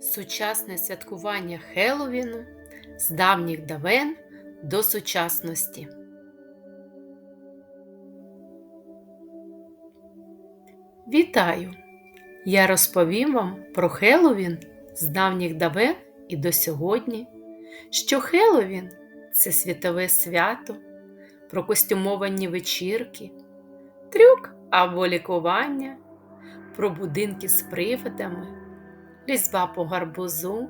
Сучасне святкування Хеллоуіну з давніх давен до сучасності. Вітаю! Я розповім вам про Хеллоуін з давніх давен і до сьогодні, що Хеллоуін – це світове свято, про костюмовані вечірки, трюк або лікування, про будинки з привидами, різьба по гарбузу,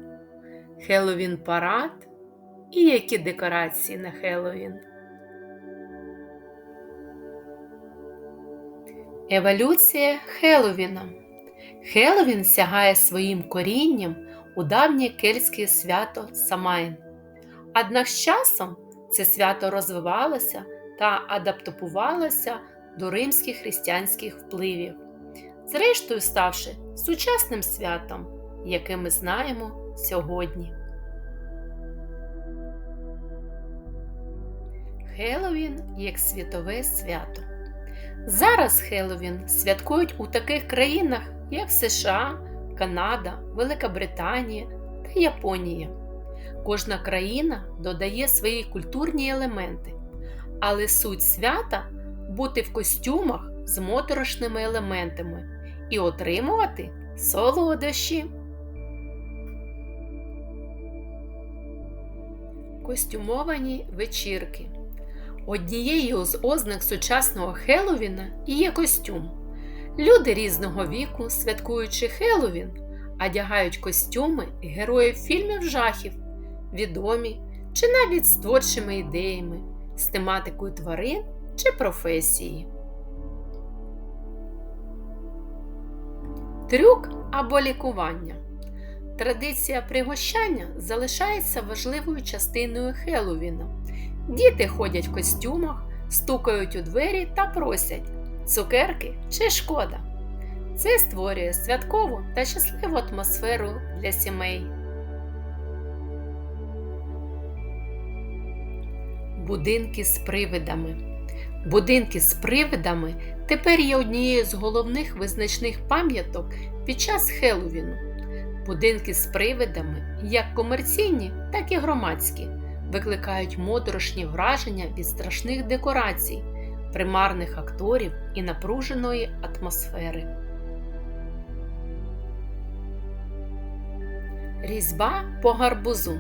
Хеллоуін парад і які декорації на Хеллоуін. Еволюція Хеллоуіна Хеллоуін сягає своїм корінням у давнє кельтське свято Самайн. Однак з часом це свято розвивалося та адаптувалося до римських християнських впливів, зрештою ставши сучасним святом, яке ми знаємо сьогодні. Хеллоуін як світове свято. Зараз Хеллоуін святкують у таких країнах, як США, Канада, Велика Британія та Японія. Кожна країна додає свої культурні елементи, але суть свята бути в костюмах з моторошними елементами і отримувати солодощі. Костюмовані вечірки. Однією з ознак сучасного Хеллоуіна є костюм. Люди різного віку, святкуючи Хеллоуін, одягають костюми героїв фільмів жахів, відомі чи навіть з творчими ідеями, з тематикою тварин чи професії. Трюк або лікування. Традиція пригощання залишається важливою частиною Хеллоуіна. Діти ходять в костюмах, стукають у двері та просять цукерки чи шкода. Це створює святкову та щасливу атмосферу для сімей. Будинки з привидами. Будинки з привидами тепер є однією з головних визначних пам'яток під час Хеллоуіну. Будинки з привидами, як комерційні, так і громадські, викликають моторошні враження від страшних декорацій, примарних акторів і напруженої атмосфери. Різьба по гарбузу.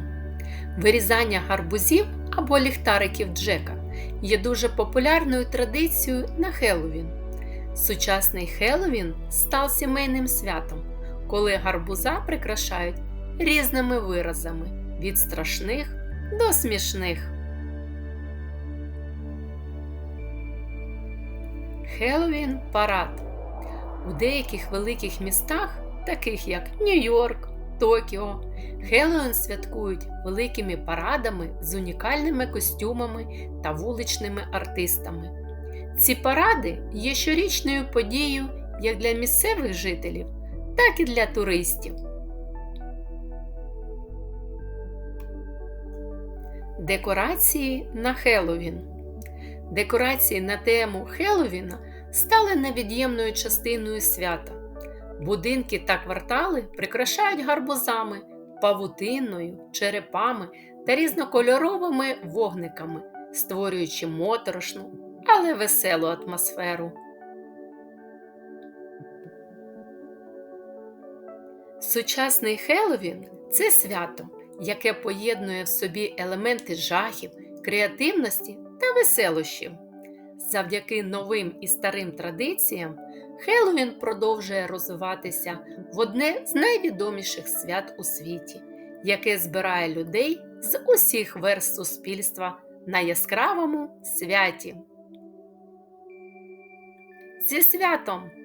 Вирізання гарбузів або ліхтариків Джека є дуже популярною традицією на Хеллоуін. Сучасний Хеллоуін став сімейним святом, коли гарбуза прикрашають різними виразами від страшних до смішних. Хеллоуін парад. У деяких великих містах, таких як Нью-Йорк, Токіо, Хеллоуін святкують великими парадами з унікальними костюмами та вуличними артистами. Ці паради є щорічною подією як для місцевих жителів, так і для туристів. Декорації на Хеллоуін. Декорації на тему Хеллоуіна стали невід'ємною частиною свята. Будинки та квартали прикрашають гарбузами, павутиною, черепами та різнокольоровими вогниками, створюючи моторошну, але веселу атмосферу. Сучасний Хеллоуін – це свято, яке поєднує в собі елементи жахів, креативності та веселощів. Завдяки новим і старим традиціям Хеллоуін продовжує розвиватися в одне з найвідоміших свят у світі, яке збирає людей з усіх верст суспільства на яскравому святі. Зі святом!